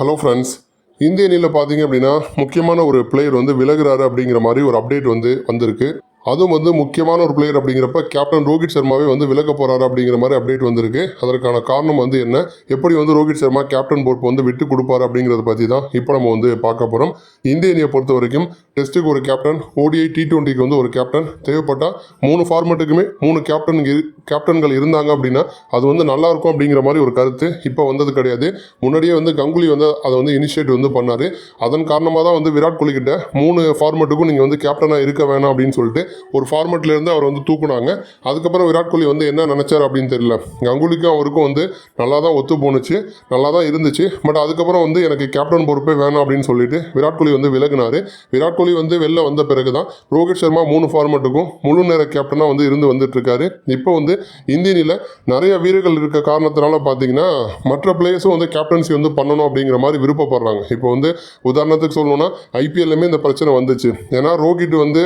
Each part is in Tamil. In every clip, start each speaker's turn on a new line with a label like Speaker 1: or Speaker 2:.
Speaker 1: ஹலோ ஃப்ரெண்ட்ஸ் இந்திய அணியில் பார்த்தீங்க அப்படின்னா முக்கியமான ஒரு பிளேயர் வந்து விலகுறாரு அப்படிங்கிற மாதிரி ஒரு அப்டேட் வந்து வந்திருக்கு. அதுவும் வந்து முக்கியமான ஒரு பிளேயர் அப்படிங்கிறப்ப கேப்டன் ரோஹித் சர்மாவே வந்து விலக போகிறாரு அப்படிங்கிற மாதிரி அப்டேட் வந்திருக்கு. அதற்கான காரணம் வந்து என்ன? எப்படி வந்து ரோஹித் சர்மா கேப்டன் பொறுப்பு வந்து விட்டு கொடுப்பாரு அப்படிங்கிறத பற்றி தான் இப்போ நம்ம வந்து பார்க்க போகிறோம் இந்திய அணியை பொறுத்த வரைக்கும் டெஸ்ட்டுக்கு ஒரு கேப்டன் ஓடிஐ டி டுவெண்ட்டிக்கு வந்து ஒரு கேப்டன் தேவைப்பட்டால் மூணு ஃபார்மேட்டுக்குமே மூணு கேப்டன் இரு- கேப்டன்கள் இருந்தாங்க அப்படின்னா அது வந்து நல்லா இருக்கும் அப்படிங்கிற மாதிரி ஒரு கருத்து இப்போ வந்தது கிடையாது. முன்னாடியே வந்து கங்குலி வந்து அதை வந்து இனிஷியேட் வந்து பண்ணார். அதன் காரணமாக தான் வந்து விராட் கோலி கிட்ட மூணு ஃபார்மேட்டுக்கும் நீங்கள் வந்து கேப்டனாக இருக்க வேணாம் அப்படின்னு சொல்லிட்டு ஒரு ஃபார்மேட்ல இருந்து அவர் வந்து தூக்குனாங்க. அதுக்கப்புறம் விராட் கோலி வந்து என்ன நினச்சார் அப்படின்னு தெரியல. கங்குலிக்கும் அவருக்கும் வந்து நல்லா தான் ஒத்து போணுச்சு நல்லா தான் இருந்துச்சு. பட் அதுக்கப்புறம் வந்து எனக்கு கேப்டன் பொறுப்பே வேணாம் அப்படின்னு சொல்லிட்டு விராட் கோலி வந்து விலகினார். விராட் கோலி வந்து வெளில வந்த பிறகு தான் ரோஹித் சர்மா மூணு ஃபார்மெட்டுக்கும் முழு நேர கேப்டனாக வந்து இருந்து வந்துட்டுருக்காரு. இப்போ வந்து இந்திய அணியில் நிறைய வீரர்கள் இருக்க காரணத்தினால பார்த்தீங்கன்னா மற்ற பிளேயர்ஸும் வந்து கேப்டன்சி வந்து பண்ணணும் அப்படிங்கிற மாதிரி விருப்பப்படுறாங்க. இப்போ வந்து உதாரணத்துக்கு சொல்லணும்னா ஐபிஎல்லுமே இந்த பிரச்சனை வந்துச்சு. ஏன்னா ரோஹித் வந்து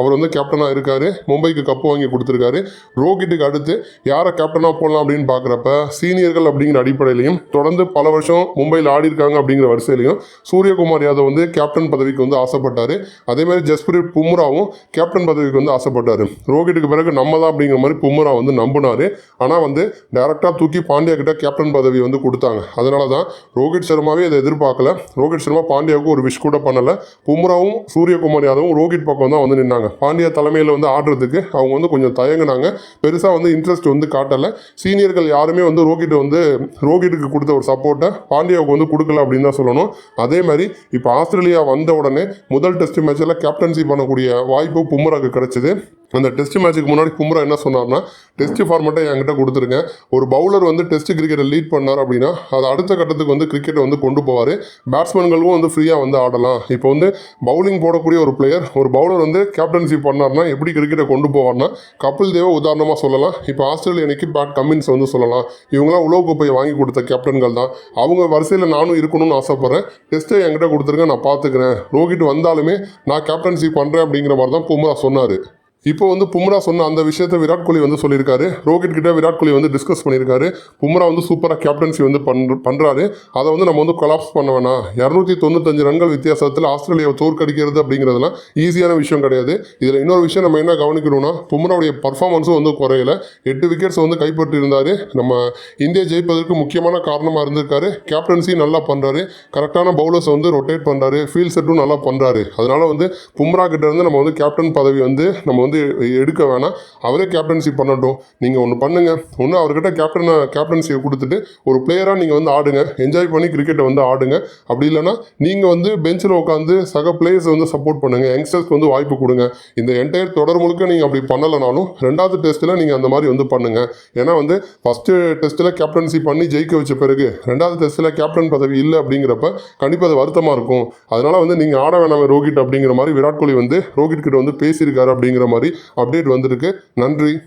Speaker 1: அவர் வந்து கேப்டனாக இருக்காரு. மும்பைக்கு கப்பு வாங்கி கொடுத்துருக்காரு. ரோஹித்துக்கு அடுத்து யாரை கேப்டனாக போடலாம் அப்படின்னு பார்க்குறப்ப சீனியர்கள் அப்படிங்கிற அடிப்படையிலையும் தொடர்ந்து பல வருஷம் மும்பையில் ஆடி இருக்காங்க அப்படிங்கிற வரிசையிலையும் சூரியகுமார் யாதவ் வந்து கேப்டன் பதவிக்கு வந்து ஆசைப்பட்டார். அதே மாதிரி ஜஸ்பிரீத் பும்ராவும் கேப்டன் பதவிக்கு வந்து ஆசைப்பட்டார். ரோஹித்துக்கு பிறகு நம்ம தான் அப்படிங்கிற மாதிரி பும்ரா வந்து நம்பினார். ஆனால் வந்து டேரெக்டாக தூக்கி பாண்டியா கிட்ட கேப்டன் பதவி வந்து கொடுத்தாங்க. அதனால தான் ரோஹித் சர்மாவே இதை எதிர்பார்க்கல. ரோஹித் சர்மா பாண்டியாவுக்கு ஒரு விஷ் கூட பண்ணலை. பும்ராவும் சூரியகுமார் யாதவும் ரோஹித் பக்கம் தான் வந்து நின்னாங்க. பாண்டியா தலைமையில் வந்து ஆடுறதுக்கு அவங்க வந்து கொஞ்சம் தயங்குனாங்க. பெருசாக வந்து இன்ட்ரெஸ்ட் வந்து காட்டலை. சீனியர்கள் யாருமே வந்து ரோஹித் வந்து ரோகிட்டுக்கு கொடுத்த ஒரு சப்போர்ட்டை பாண்டியாவுக்கு வந்து கொடுக்கல அப்படின்னு தான் சொல்லணும். அதே மாதிரி இப்போ ஆஸ்திரேலியா வந்த உடனே முதல் டெஸ்ட் மேட்ச்சில் கேப்டன்சி பண்ணக்கூடிய வாய்ப்பு பும்ராக்கு கிடச்சிது. அந்த டெஸ்ட் மேட்ச்சுக்கு முன்னாடி கும்ரா என்ன சொன்னார்னா டெஸ்ட் ஃபார்மேட்டை என்கிட்ட கொடுத்துருங்க. ஒரு பவுலர் வந்து டெஸ்ட் கிரிக்கெட்டை லீட் பண்ணார் அப்படின்னா அது அடுத்த கட்டத்துக்கு வந்து கிரிக்கெட்டை வந்து கொண்டு போவார். பேட்ஸ்மேன்களுக்கும் வந்து ஃப்ரீயாக வந்து ஆடலாம். இப்போ வந்து பவுலிங் போடக்கூடிய ஒரு பிளேயர் ஒரு பவுலர் வந்து கேப்டன்சி பண்ணார்னா எப்படி கிரிக்கெட்டை கொண்டு போவார்னா கபில் தேவை உதாரணமாக சொல்லலாம். இப்போ ஆஸ்திரேலிய அன்னைக்கு பேட் கம்மின்ஸ் வந்து சொல்லலாம். இவங்களாம் உலக கோப்பையை வாங்கி கொடுத்த கேப்டன்கள் தான். அவங்க வரிசையில் நானும் இருக்கணும்னு ஆசைப்பட்றேன். டெஸ்ட்டை என்கிட்ட கொடுத்துருங்க நான் பார்த்துக்கிறேன். ரோஹித் வந்தாலுமே நான் கேப்டன்சி பண்ணுறேன் அப்படிங்கிற மாதிரி தான் பும்ரா சொன்னார். இப்போ வந்து பும்ரா சொன்ன அந்த விஷயத்தை விராட் கோலி வந்து சொல்லியிருக்காரு. ரோஹித் கிட்ட விராட் கோலி வந்து டிஸ்கஸ் பண்ணியிருக்காரு. பும்ரா வந்து சூப்பராக கேப்டன்சி வந்து பண் பண்ணுறாரு அதை வந்து நம்ம வந்து கொலாப்ஸ் பண்ண வேணாம். இரநூத்தி தொண்ணூத்தஞ்சு ரன்கள் வித்தியாசத்தில் ஆஸ்திரேலியாவை தோற்கடிக்கிறது அப்படிங்கிறதுலாம் ஈஸியான விஷயம் கிடையாது. இதில் இன்னொரு விஷயம் நம்ம என்ன கவனிக்கணும்னா பும்ராவுடைய பர்ஃபார்மன்ஸும் வந்து குறையல. எட்டு விக்கெட்ஸ் வந்து கைப்பற்றி இருந்தார். நம்ம இந்தியா ஜெயிப்பதற்கு முக்கியமான காரணமாக இருந்திருக்காரு. கேப்டன்சி நல்லா பண்ணுறாரு கரெக்டான பவுலர்ஸ் வந்து ரொட்டேட் பண்ணுறாரு ஃபீல்ட் செட்டும் நல்லா பண்ணுறாரு அதனால் வந்து பும்ரா கிட்டேருந்து நம்ம வந்து கேப்டன் பதவி வந்து நம்ம வந்து வந்து எடுக்க வேணாம். அவரே கேப்டன்ஷிப் பண்ணட்டும். நீங்கள் ஒன்று பண்ணுங்கள் ஒன்று அவர்கிட்ட கேப்டனை கேப்டன்சியை கொடுத்துட்டு ஒரு பிளேயராக நீங்கள் வந்து ஆடுங்க. என்ஜாய் பண்ணி கிரிக்கெட்டை வந்து ஆடுங்க. அப்படி இல்லைன்னா நீங்கள் வந்து பெஞ்சில் உட்காந்து சக பிளேயர்ஸ் வந்து சப்போர்ட் பண்ணுங்க. யங்ஸ்டர்ஸ்க்கு வந்து வாய்ப்பு கொடுங்க. இந்த என்டையர் தொடர் முழுக்க நீங்கள் அப்படி பண்ணலைனாலும் ரெண்டாவது டெஸ்ட்டில் நீங்கள் அந்த மாதிரி வந்து பண்ணுங்கள் ஏன்னா வந்து ஃபஸ்ட்டு டெஸ்ட்டில் கேப்டன்சி பண்ணி ஜெயிக்க வச்ச பிறகு ரெண்டாவது டெஸ்ட்டில் கேப்டன் பதவி இல்லை அப்படிங்கிறப்ப கண்டிப்பாக அது வருத்தமாக இருக்கும். அதனால் வந்து நீங்கள் ஆட வேணாம் ரோஹித் அப்படிங்கிற மாதிரி விராட் கோலி வந்து ரோஹித் கிட்ட வந்து பேசியிருக்காரு அப்படிங்கிற மாதிரி மாதிரி அப்டேட் வந்திருக்கு. நன்றி.